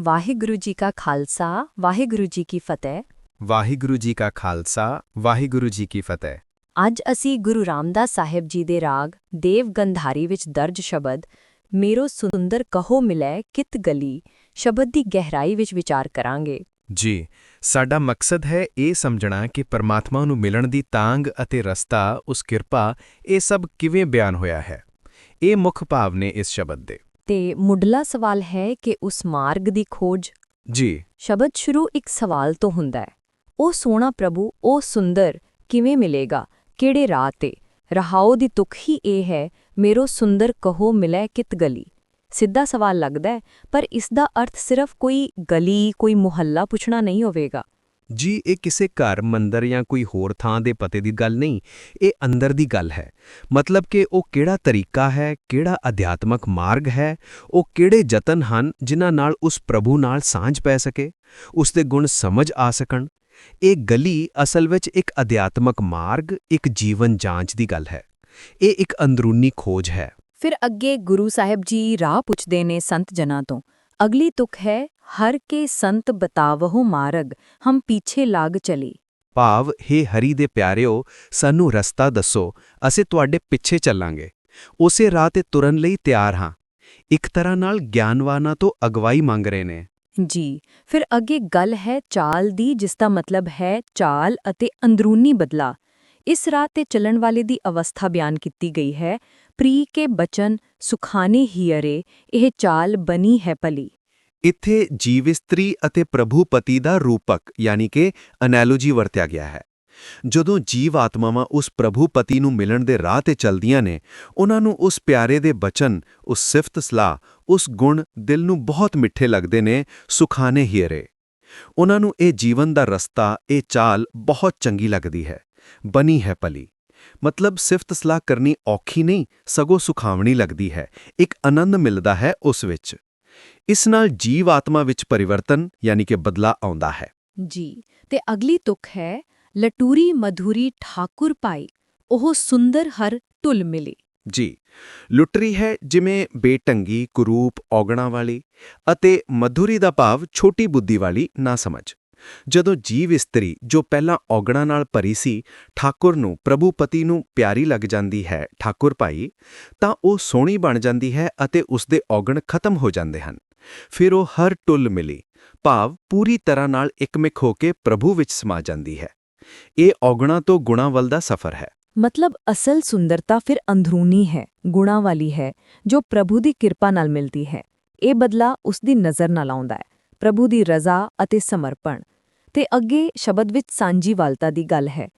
ਵਾਹਿਗੁਰੂ ਜੀ ਕਾ ਖਾਲਸਾ ਵਾਹਿਗੁਰੂ ਜੀ ਕੀ ਫਤਿਹ। ਵਾਹਿਗੁਰੂ ਜੀ ਕਾ ਖਾਲਸਾ ਵਾਹਿਗੁਰੂ ਜੀ ਕੀ ਫਤਿਹ। ਅੱਜ ਅਸੀਂ ਗੁਰੂ ਰਾਮਦਾਸ ਸਾਹਿਬ ਜੀ ਦੇ ਰਾਗ ਦੇਵ ਗੰਧਾਰੀ ਵਿੱਚ ਦਰਜ ਸ਼ਬਦ ਮੇਰੋ ਸੁੰਦਰ ਕਹੋ ਮਿਲੈ ਕਿਤ ਗਲੀ ਸ਼ਬਦ ਦੀ ਗਹਿਰਾਈ ਵਿੱਚ ਵਿਚਾਰ ਕਰਾਂਗੇ। ਜੀ ਸਾਡਾ ਮਕਸਦ ਹੈ ਇਹ ਸਮਝਣਾ ਕਿ ਪਰਮਾਤਮਾ ਨੂੰ ਮਿਲਣ ਦੀ ਤਾਂਗ ਅਤੇ ਰਸਤਾ ਉਸ ਕਿਰਪਾ ਇਹ ਸਭ ਕਿਵੇਂ ਬਿਆਨ ਹੋਇਆ ਹੈ। ਇਹ ਮੁੱਖ ਭਾਵ ਨੇ ਇਸ ਸ਼ਬਦ ਦੇ। ਤੇ ਮੁੱਢਲਾ ਸਵਾਲ ਹੈ ਕਿ ਉਸ ਮਾਰਗ ਦੀ ਖੋਜ ਜੀ। ਸ਼ਬਦ ਸ਼ੁਰੂ ਇੱਕ ਸਵਾਲ ਤੋਂ ਹੁੰਦਾ ਹੈ। ਉਹ ਸੋਹਣਾ ਪ੍ਰਭੂ ਉਹ ਸੁੰਦਰ ਕਿਵੇਂ ਮਿਲੇਗਾ? ਕਿਹੜੇ ਰਾਹ ਤੇ? ਰਹਾਉ ਦੀ ਤੁਕ ਹੀ ਇਹ ਹੈ ਮੇਰੋ ਸੁੰਦਰ ਕਹੋ ਮਿਲੈ ਕਿਤ ਗਲੀ? ਸਿੱਧਾ ਸਵਾਲ ਲੱਗਦਾ ਹੈ ਪਰ ਇਸ ਦਾ ਅਰਥ ਸਿਰਫ ਕੋਈ ਗਲੀ ਕੋਈ ਮੁਹੱਲਾ ਪੁੱਛਣਾ ਨਹੀਂ ਹੋਵੇਗਾ। ਜੀ, ਇਹ ਕਿਸੇ ਘਰ, ਮੰਦਰ ਜਾਂ ਕੋਈ ਹੋਰ ਥਾਂ ਦੇ ਪਤੇ ਦੀ ਗੱਲ ਨਹੀਂ, ਇਹ ਅੰਦਰ ਦੀ ਗੱਲ ਹੈ। ਮਤਲਬ ਕਿ ਉਹ ਕਿਹੜਾ ਤਰੀਕਾ ਹੈ, ਕਿਹੜਾ ਅਧਿਆਤਮਕ ਮਾਰਗ ਹੈ, ਉਹ ਕਿਹੜੇ ਯਤਨ ਹਨ ਜਿਨ੍ਹਾਂ ਨਾਲ ਉਸ ਪ੍ਰਭੂ ਨਾਲ ਸਾਂਝ ਪੈ ਸਕੇ, ਉਸ ਦੇ ਗੁਣ ਸਮਝ ਆ ਸਕਣ। ਇਹ ਗਲੀ ਅਸਲ ਵਿੱਚ ਇੱਕ ਅਧਿਆਤਮਕ ਮਾਰਗ, ਇੱਕ ਜੀਵਨ ਜਾਂਚ ਦੀ ਗੱਲ ਹੈ। ਇਹ ਇੱਕ ਅੰਦਰੂਨੀ ਖੋਜ ਹੈ। ਫਿਰ ਅੱਗੇ ਗੁਰੂ ਸਾਹਿਬ ਜੀ ਰਾਹ ਪੁੱਛਦੇ ਨੇ ਸੰਤ ਜਨਾਂ ਤੋਂ। ਅਗਲੀ ਤੁਕ ਹੈ ਹਰ ਕੇ ਸੰਤ ਬਤਾਵਹੁ ਮਾਰਗ ਹਮ ਪੀਛੇ ਲਾਗ ਚਲੀ। ਭਾਵ ਹੇ ਹਰੀ ਦੇ ਪਿਆਰਿਓ ਸਾਨੂੰ ਰਸਤਾ ਦੱਸੋ ਅਸੀਂ ਤੁਹਾਡੇ ਪਿੱਛੇ ਚੱਲਾਂਗੇ। ਉਸੇ ਰਾਹ ਤੇ ਤੁਰਨ ਲਈ ਤਿਆਰ ਹਾਂ। ਇੱਕ ਤਰ੍ਹਾਂ ਨਾਲ ਗਿਆਨਵਾਨਾਂ ਤੋਂ ਅਗਵਾਈ ਮੰਗ ਰਹੇ ਨੇ। ਜੀ ਫਿਰ ਅੱਗੇ ਗੱਲ ਹੈ ਚਾਲ ਦੀ ਜਿਸ ਦਾ ਮਤਲਬ ਹੈ ਚਾਲ ਅਤੇ ਅੰਦਰੂਨੀ ਬਦਲਾ। ਇਸ ਰਾਹ ਤੇ ਚੱਲਣ ਵਾਲੇ ਦੀ ਅਵਸਥਾ ਬਿਆਨ ਕੀਤੀ ਗਈ ਹੈ, ਪ੍ਰੀ ਕੇ ਬਚਨ ਸੁਖਾਨੇ ਹੀਰੇ ਇਹ ਚਾਲ ਬਣੀ ਹੈ ਭਲੀ। ਇੱਥੇ ਜੀਵ ਇਸਤਰੀ ਅਤੇ ਪ੍ਰਭੂ ਪਤੀ ਦਾ ਰੂਪਕ, ਯਾਨੀ ਕਿ ਅਨੈਲੋਜੀ ਵਰਤਿਆ ਗਿਆ ਹੈ। ਜਦੋਂ ਜੀਵ ਆਤਮਾਵਾਂ ਉਸ ਪ੍ਰਭੂ ਪਤੀ ਨੂੰ ਮਿਲਣ ਦੇ ਰਾਹ ਤੇ ਚੱਲਦੀਆਂ ਨੇ, ਉਹਨਾਂ ਨੂੰ ਉਸ ਪਿਆਰੇ ਦੇ ਬਚਨ, ਉਸ ਸਿਫਤ ਸਲਾਹ, ਉਸ ਗੁਣ ਦਿਲ ਨੂੰ ਬਹੁਤ ਮਿੱਠੇ ਲੱਗਦੇ ਨੇ, ਸੁਖਾਨੇ ਹੀਰੇ ਉਹਨਾਂ ਨੂੰ ਇਹ ਜੀਵਨ ਦਾ ਰਸਤਾ, ਇਹ ਚਾਲ ਬਹੁਤ ਚੰਗੀ ਲੱਗਦੀ ਹੈ। ਬਣੀ ਹੈ ਭਲੀ। ਮਤਲਬ ਸਿਫਤ ਸਲਾਹ ਕਰਨੀ ਔਖੀ ਨਹੀਂ ਸਗੋਂ ਸੁਖਾਵਣੀ ਲੱਗਦੀ ਹੈ। ਇੱਕ ਆਨੰਦ ਮਿਲਦਾ ਹੈ ਉਸ ਵਿੱਚ। ਇਸ ਨਾਲ ਜੀਵ ਆਤਮਾ ਵਿੱਚ ਪਰਿਵਰਤਨ ਯਾਨੀ ਕਿ ਬਦਲਾ ਆਉਂਦਾ ਹੈ। ਜੀ ਤੇ ਅਗਲੀ ਤੁਕ ਹੈ ਲਟੂਰੀ ਮਧੁਰੀ ਠਾਕੁਰ ਪਾਈ ਉਹ ਸੁੰਦਰ ਹਰ ਢੁਲ ਮਿਲੀ। ਜੀ ਲੁੱਟਰੀ ਹੈ ਜਿਵੇਂ ਬੇਟੰਗੀ ਕੁਰੂਪ ਔਗਣਾ ਵਾਲੀ ਅਤੇ ਮਧੁਰੀ ਦਾ ਭਾਵ ਛੋਟੀ ਬੁੱਧੀ ਵਾਲੀ ਨਾ ਸਮਝ। ਜਦੋਂ ਜੀਵ ਇਸਤਰੀ ਜੋ ਪਹਿਲਾਂ ਔਗਣਾ ਨਾਲ ਭਰੀ ਸੀ, ਠਾਕੁਰ ਨੂੰ, ਪ੍ਰਭੂ ਪਤੀ ਨੂੰ ਪਿਆਰੀ ਲੱਗ ਜਾਂਦੀ ਹੈ, ਠਾਕੁਰ ਭਾਈ, ਤਾਂ ਉਹ ਸੋਹਣੀ ਬਣ ਜਾਂਦੀ ਹੈ ਅਤੇ ਉਸ ਦੇ ਔਗਣ ਖਤਮ ਹੋ ਜਾਂਦੇ ਹਨ। ਫਿਰ ਉਹ ਹਰ ਟੁੱਲ ਮਿਲੀ, ਭਾਵ ਪੂਰੀ ਤਰ੍ਹਾਂ ਨਾਲ ਇਕਮਿਕ ਹੋ ਕੇ ਪ੍ਰਭੂ ਵਿੱਚ ਸਮਾ ਜਾਂਦੀ ਹੈ। ਇਹ ਔਗਣਾ ਤੋਂ ਗੁਣਾ ਵੱਲ ਦਾ ਸਫ਼ਰ ਹੈ। ਮਤਲਬ ਅਸਲ ਸੁੰਦਰਤਾ ਫਿਰ ਅੰਦਰੂਨੀ ਹੈ, ਗੁਣਾ ਵਾਲੀ ਹੈ, ਜੋ ਪ੍ਰਭੂ ਦੀ ਕਿਰਪਾ ਨਾਲ ਮਿਲਦੀ ਹੈ। ਇਹ ਬਦਲਾ ਉਸ ਦੀ ਨਜ਼ਰ ਨਾਲ ਆਉਂਦਾ ਹੈ। ਪ੍ਰਭੂ ਦੀ ਰਜ਼ਾ ਅਤੇ ਸਮਰਪਣ। ਤੇ ਅੱਗੇ ਸ਼ਬਦ ਵਿੱਚ ਸਾਂਝੀਵਾਲਤਾ ਦੀ ਗੱਲ ਹੈ।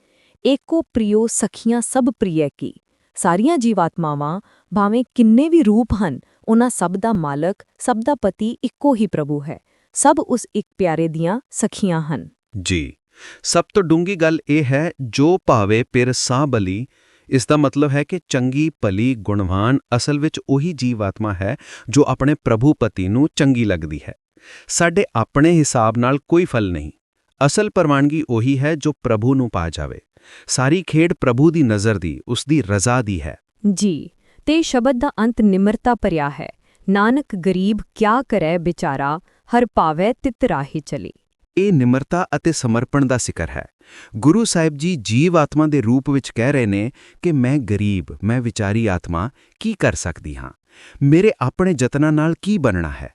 ਏਕੋ ਪ੍ਰਿਯੋ ਸਖੀਆਂ ਸਭ ਪ੍ਰਿਯ ਕੀ। ਸਾਰੀਆਂ ਜੀਵਾਤਮਾਵਾਂ ਭਾਵੇਂ ਕਿੰਨੇ ਵੀ ਰੂਪ ਹਨ, ਉਹਨਾਂ ਸਭ ਦਾ ਮਾਲਕ, ਸਭ ਦਾ ਪਤੀ ਇੱਕੋ ਹੀ ਪ੍ਰਭੂ ਹੈ। ਸਭ ਉਸ ਇੱਕ ਪਿਆਰੇ ਦੀਆਂ ਸਖੀਆਂ ਹਨ। ਜੀ। ਸਭ ਤੋਂ ਡੂੰਗੀ ਗੱਲ ਇਹ ਹੈ, ਜੋ ਭਾਵੇ ਪਿਰ ਸਾਹ ਬਲੀ, ਇਸ ਦਾ ਮਤਲਬ ਹੈ ਕਿ ਚੰਗੀ, ਭਲੀ, ਗੁਣਵਾਨ ਅਸਲ ਵਿੱਚ ਉਹੀ ਜੀਵ ਆਤਮਾ ਹੈ, ਜੋ ਆਪਣੇ ਪ੍ਰਭੂ ਪਤੀ ਨੂੰ ਚੰਗੀ ਲੱਗਦੀ ਹੈ। ਸਾਡੇ ਆਪਣੇ ਹਿਸਾਬ ਨਾਲ ਕੋਈ ਫਲ ਨਹੀਂ। ਅਸਲ ਪ੍ਰਵਾਨਗੀ ਉਹੀ ਹੈ ਜੋ ਪ੍ਰਭੂ ਨੂੰ ਪਾ ਜਾਵੇ। ਸਾਰੀ ਖੇਡ ਪ੍ਰਭੂ ਦੀ ਨਜ਼ਰ ਦੀ ਉਸ ਦੀ ਰਜ਼ਾ ਦੀ ਹੈ। ਜੀ ਤੇ ਸ਼ਬਦ ਦਾ ਅੰਤ ਨਿਮਰਤਾ ਭਰਿਆ ਹੈ। ਨਾਨਕ ਗਰੀਬ ਕਿਆ ਕਰੈ ਵਿਚਾਰਾ ਹਰ ਪਾਵੈ ਤਿਤ ਰਾਹੀ ਚਲੀ। ਇਹ ਨਿਮਰਤਾ ਅਤੇ ਸਮਰਪਣ ਦਾ ਸਿਕਰ ਹੈ। ਗੁਰੂ ਸਾਹਿਬ ਜੀ ਜੀਵ ਆਤਮਾ ਦੇ ਰੂਪ ਵਿੱਚ ਕਹਿ ਰਹੇ ਨੇ ਕਿ ਮੈਂ ਗਰੀਬ ਮੈਂ ਵਿਚਾਰੀ ਆਤਮਾ ਕੀ ਕਰ ਸਕਦੀ ਹਾਂ? ਮੇਰੇ ਆਪਣੇ ਯਤਨਾਂ ਨਾਲ ਕੀ ਬਣਨਾ ਹੈ?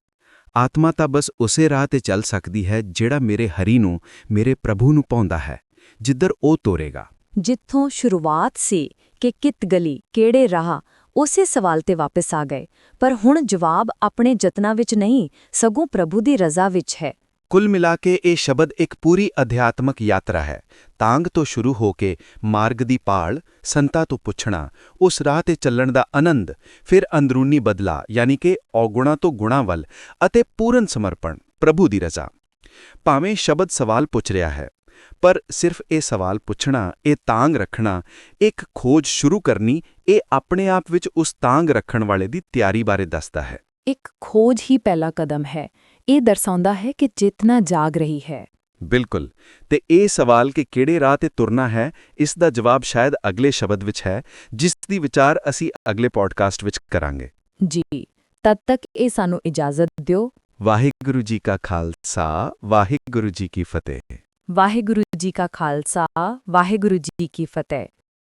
ਆਤਮਾ ਤਾਂ ਬਸ ਉਸੇ ਰਾਹ ਤੇ ਚੱਲ ਸਕਦੀ ਹੈ ਜਿਹੜਾ ਮੇਰੇ ਹਰੀ ਨੂੰ, ਮੇਰੇ ਪ੍ਰਭੂ ਨੂੰ ਪਾਉਂਦਾ ਹੈ, ਜਿੱਧਰ ਉਹ ਤੋਰੇਗਾ। ਜਿੱਥੋਂ ਸ਼ੁਰੂਆਤ ਸੀ ਕਿ ਕਿਤ ਗਲੀ, ਕਿਹੜੇ ਰਾਹ, ਉਸੇ ਸਵਾਲ ਤੇ ਵਾਪਸ ਆ ਗਏ। ਪਰ ਹੁਣ ਜਵਾਬ ਆਪਣੇ ਯਤਨਾਂ ਵਿੱਚ ਨਹੀਂ, ਸਗੋਂ ਪ੍ਰਭੂ ਦੀ ਰਜ਼ਾ ਵਿੱਚ ਹੈ। ਕੁੱਲ ਮਿਲਾ ਕੇ ਇਹ ਸ਼ਬਦ ਇੱਕ ਪੂਰੀ ਅਧਿਆਤਮਕ ਯਾਤਰਾ ਹੈ। ਤਾਂਗ ਤੋਂ ਸ਼ੁਰੂ ਹੋ ਕੇ ਮਾਰਗ ਦੀ ਪਾਲ ਸੰਤਾ ਤੋਂ ਪੁੱਛਣਾ, ਉਸ ਰਾਹ ਤੇ ਚੱਲਣ ਦਾ ਆਨੰਦ, ਫਿਰ ਅੰਦਰੂਨੀ ਬਦਲਾ, ਯਾਨੀ ਕਿ ਔਗੁਣਾ ਤੋਂ ਗੁਣਾ ਵੱਲ ਅਤੇ ਪੂਰਨ ਸਮਰਪਣ, ਪ੍ਰਭੂ ਦੀ ਰਜ਼ਾ। ਭਾਵੇਂ ਸ਼ਬਦ ਸਵਾਲ ਪੁੱਛ ਰਿਹਾ ਹੈ, ਪਰ ਸਿਰਫ ਇਹ ਸਵਾਲ ਪੁੱਛਣਾ, ਇਹ ਤਾਂਗ ਰੱਖਣਾ, ਇੱਕ ਖੋਜ ਸ਼ੁਰੂ ਕਰਨੀ, ਇਹ ਆਪਣੇ ਆਪ ਵਿੱਚ ਉਸ ਤਾਂਗ ਰੱਖਣ ਵਾਲੇ ਦੀ ਤਿਆਰੀ ਬਾਰੇ ਦੱਸਦਾ ਹੈ। ਇੱਕ ਖੋਜ ਹੀ ਪਹਿਲਾ ਕਦਮ ਹੈ। ਇਹ ਦਰਸਾਉਂਦਾ ਹੈ ਕਿ ਚੇਤਨਾ ਜਾਗ ਰਹੀ ਹੈ। ਬਿਲਕੁਲ। ਤੇ ਇਹ ਸਵਾਲ ਕਿ ਕਿਹੜੇ ਰਾਹ ਤੇ ਤੁਰਨਾ ਹੈ ਇਸ ਦਾ ਜਵਾਬ ਸ਼ਾਇਦ ਅਗਲੇ ਸ਼ਬਦ ਵਿੱਚ ਹੈ ਜਿਸ ਦੀ ਵਿਚਾਰ ਅਸੀਂ ਅਗਲੇ ਪੋਡਕਾਸਟ ਵਿੱਚ ਕਰਾਂਗੇ। ਜੀ ਤਦ ਤੱਕ ਇਹ ਸਾਨੂੰ ਇਜਾਜ਼ਤ ਦਿਓ। ਵਾਹਿਗੁਰੂ ਜੀ ਕਾ ਖਾਲਸਾ ਵਾਹਿਗੁਰੂ ਜੀ ਕੀ ਫਤਿਹ। ਵਾਹਿਗੁਰੂ ਜੀ ਕਾ ਖਾਲਸਾ ਵਾਹਿਗੁਰੂ ਜੀ ਕੀ ਫਤਿਹ।